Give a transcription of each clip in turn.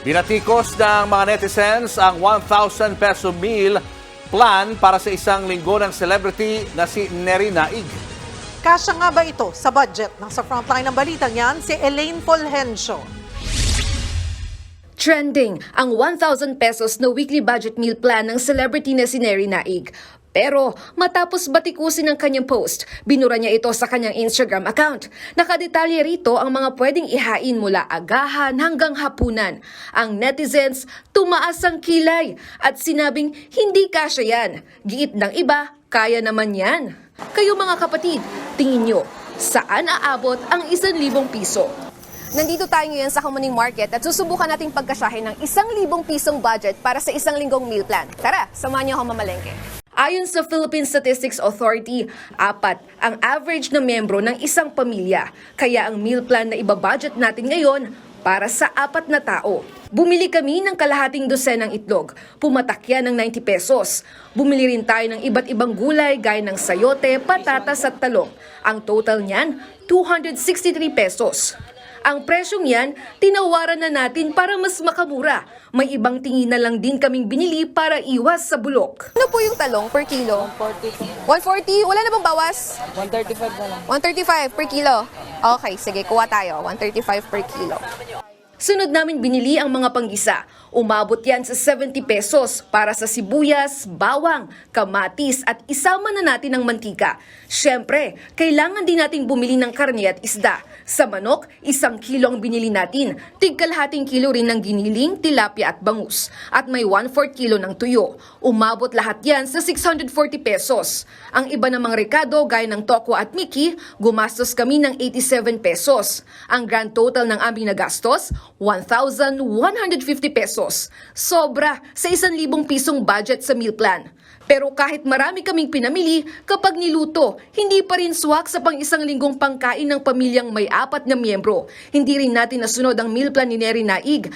Binatikos ng mga netizens ang 1,000 peso meal plan para sa isang linggo ng celebrity na si Neri Naig. Kasya nga ba ito sa budget? Nasa frontline ng balitang yan, si Elaine Fulgencio. Trending ang 1,000 pesos na weekly budget meal plan ng celebrity na si Neri Naig. Pero matapos batikusin ang kanyang post, binura niya ito sa kanyang Instagram account. Nakadetalye rito ang mga pwedeng ihain mula agahan hanggang hapunan. Ang netizens tumaas ang kilay at sinabing hindi kasya yan. Giit ng iba, kaya naman yan. Kayo mga kapatid, tingin nyo, saan aabot ang 1,000 piso? Nandito tayo ngayon sa Kamuning Market at susubukan nating pagkasyahin ng isang libong pisong budget para sa isang linggong meal plan. Tara, samahan niyo ako mamalengke. Ayon sa Philippine Statistics Authority, apat ang average na miyembro ng isang pamilya. Kaya ang meal plan na ibabudget natin ngayon para sa apat na tao. Bumili kami ng kalahating dosenang itlog. Pumatak yan ng 90 pesos. Bumili rin tayo ng iba't ibang gulay gaya ng sayote, patatas at talong. Ang total niyan, 263 pesos. Ang presyong yan, tinawaran na natin para mas makamura. May ibang tingin na lang din kaming binili para iwas sa bulok. Ano po yung talong per kilo? 140. 140? Wala na bang bawas? 135 na lang. 135 per kilo. Okay, sige, kuha tayo. 135 per kilo. Sunod namin binili ang mga panggisa. Umabot yan sa 70 pesos para sa sibuyas, bawang, kamatis at isama na natin ang mantika. Siyempre, kailangan din nating bumili ng karne at isda. Sa manok, isang kilo ang binili natin. Tigkalahating kilo rin ng giniling, tilapia at bangus. At may 1/4 kilo ng tuyo. Umabot lahat yan sa 640 pesos. Ang iba namang rekado gaya ng toko at miki, gumastos kami ng 87 pesos. Ang grand total ng aming nagastos, 1,150 pesos. Sobra sa 1,000 pisong budget sa meal plan. Pero kahit marami kaming pinamili, kapag niluto, hindi pa rin swak sa pang isang linggong pangkain ng pamilyang may apat na miyembro. Hindi rin natin nasunod ang meal plan ni Neri Naig.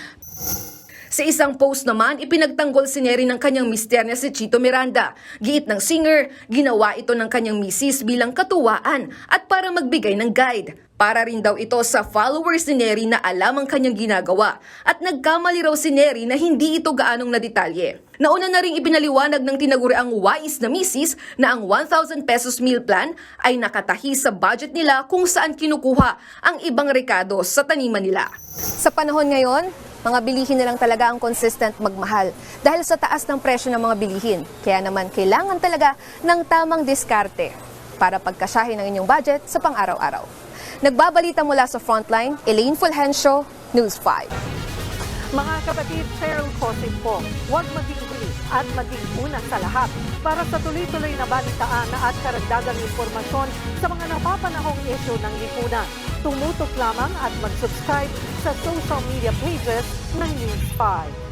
Sa isang post naman, ipinagtanggol si Neri ng kanyang mister na si Chito Miranda. Giit ng singer, ginawa ito ng kanyang misis bilang katuwaan at para magbigay ng guide. Para rin daw ito sa followers ni Neri na alam ang kanyang ginagawa. At nagkamali raw si Neri na hindi ito gaanong nadetalye. Nauna na rin ipinaliwanag ng tinaguriang wais na misis na ang 1,000 pesos meal plan ay nakatahi sa budget nila kung saan kinukuha ang ibang rekado sa taniman nila. Sa panahon ngayon, mga bilihin na lang talaga ang consistent magmahal dahil sa taas ng presyo ng mga bilihin. Kaya naman kailangan talaga ng tamang diskarte para pagkasyahin ang inyong budget sa pang-araw-araw. Nagbabalita mula sa Frontline, Elaine Fulgencio, News 5. Mga kapatid, Cheryl Cosing po, huwag maging huli at maging una sa lahat para sa tuloy-tuloy na balitaan at karagdagang impormasyon sa mga napapanahong issue ng lipunan. Tumutok lamang at mag-subscribe sa social media pages ng News 5.